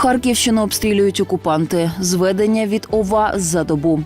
Харківщину обстрілюють окупанти. Зведення від ОВА за добу.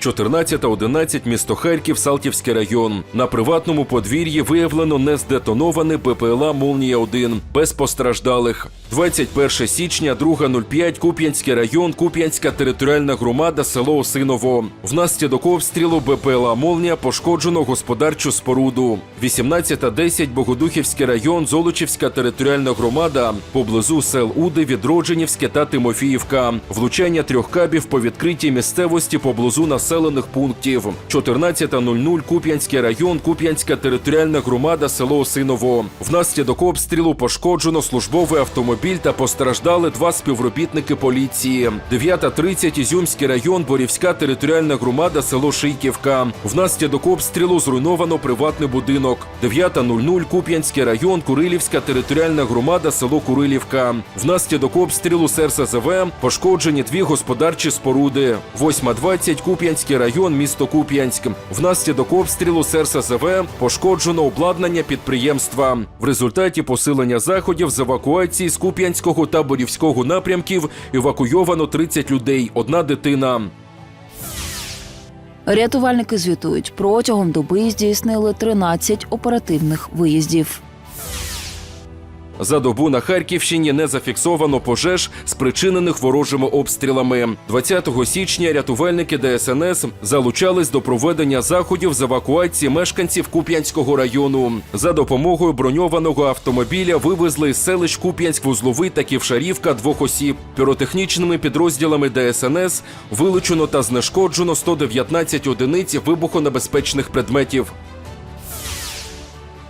14.11 місто Харків, Салтівський район. На приватному подвір'ї виявлено нездетоноване БПЛА Молнія-1 без постраждалих. 21 січня, 2.05, Куп'янський район, Куп'янська територіальна громада, село Осиново. Внаслідок обстрілу БПЛА Молнія пошкоджено господарчу споруду. 18.10 Богодухівський район, Золочівська територіальна громада, поблизу сел Уди, Відродженівське та Тимофіївка. Влучання трьох кабів по відкритій місцевості поблизу населених пунктів. 14.00 Куп'янський район, Куп'янська територіальна громада, село Осиново. Внаслідок обстрілу пошкоджено службовий автомобіль та постраждали два співробітники поліції. 9.30 Ізюмський район, Борівська територіальна громада, село Шийківка. Внаслідок обстрілу зруйновано приватний будинок. 9.00 Куп'янський район, Курилівська територіальна громада, село Курилівка. Внаслідок обстрілу СРСЗВ пошкоджені дві господарчі споруди. 8.20 Куп'янський район, місто Куп'янськ. Внаслідок обстрілу СРСЗВ пошкоджено обладнання підприємства. В результаті посилення заходів з евакуації з Куп'янського та Борівського напрямків евакуйовано 30 людей, одна дитина. Рятувальники звітують, протягом доби здійснили 13 оперативних виїздів. За добу на Харківщині не зафіксовано пожеж, спричинених ворожими обстрілами. 20 січня рятувальники ДСНС залучались до проведення заходів з евакуації мешканців Куп'янського району. За допомогою броньованого автомобіля вивезли з селищ Куп'янськ, Вузловий та Ківшарівка двох осіб. Піротехнічними підрозділами ДСНС вилучено та знешкоджено 119 одиниць вибухонебезпечних предметів.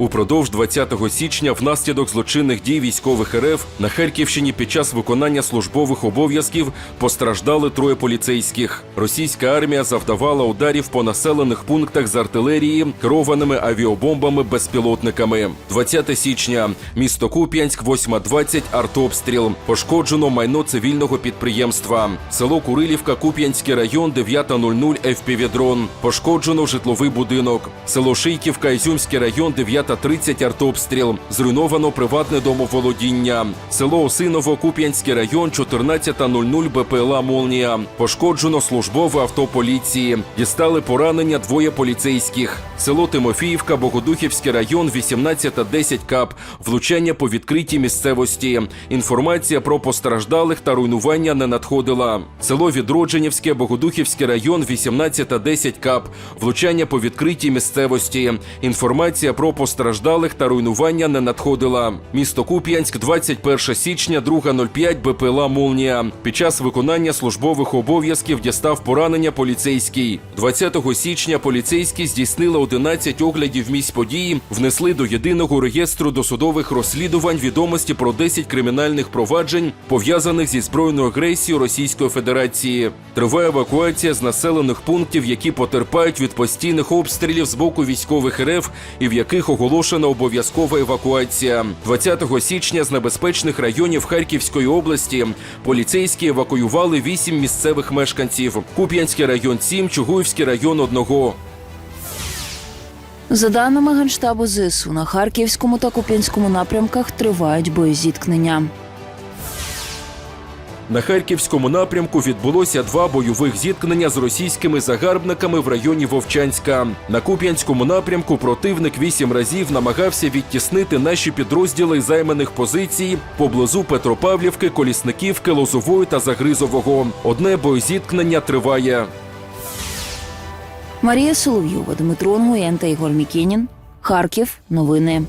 Упродовж 20 січня внаслідок злочинних дій військових РФ на Харківщині під час виконання службових обов'язків постраждали троє поліцейських. Російська армія завдавала ударів по населених пунктах з артилерії, керованими авіабомбами безпілотниками. 20 січня місто Куп'янськ, 8.20, артобстріл. Пошкоджено майно цивільного підприємства. Село Курилівка, Куп'янський район, 9.00, FPV-дрон. Пошкоджено житловий будинок. Село Шийківка, Ізюмський район, 9.30, артобстріл. Зруйновано приватне домоволодіння. Село Осиново, Куп'янський район, 14.00, БПЛА «Молнія». Пошкоджено службове авто поліції. Дістали поранення двоє поліцейських. Село Тимофіївка, Богодухівський район, 18.10 КАП. Влучання по відкритій місцевості. Інформація про постраждалих та руйнування не надходила. Село Відродженівське, Богодухівський район, 18.10 КАП. Влучання по відкритій місцевості. Інформація про постраждалих та руйнування не надходила. Місто Куп'янськ, 21 січня, 2.05 БПЛА «Молнія». Під час виконання службових обов'язків дістав поранення поліцейський. 20 січня поліцейські здійснили 11 оглядів місць події, внесли до єдиного реєстру досудових розслідувань відомості про 10 кримінальних проваджень, пов'язаних зі збройною агресією Російської Федерації. Триває евакуація з населених пунктів, які потерпають від постійних обстрілів з боку військових РФ і в яких оголошена обов'язкова евакуація. 20 січня з небезпечних районів Харківської області поліцейські евакуювали 8 місцевих мешканців. Куп'янський район 7, Чугуївський район 1. За даними Генштабу ЗСУ, на Харківському та Куп'янському напрямках тривають боєзіткнення. На харківському напрямку відбулося два бойових зіткнення з російськими загарбниками в районі Вовчанська. На Куп'янському напрямку противник вісім разів намагався відтіснити наші підрозділи займаних позицій поблизу Петропавлівки, Колісниківки, Лозової та Загризового. Одне боєзіткнення триває. Марія Соловйова, Дмитро Нгуєн та Ігор Мікенін. Харків. Новини.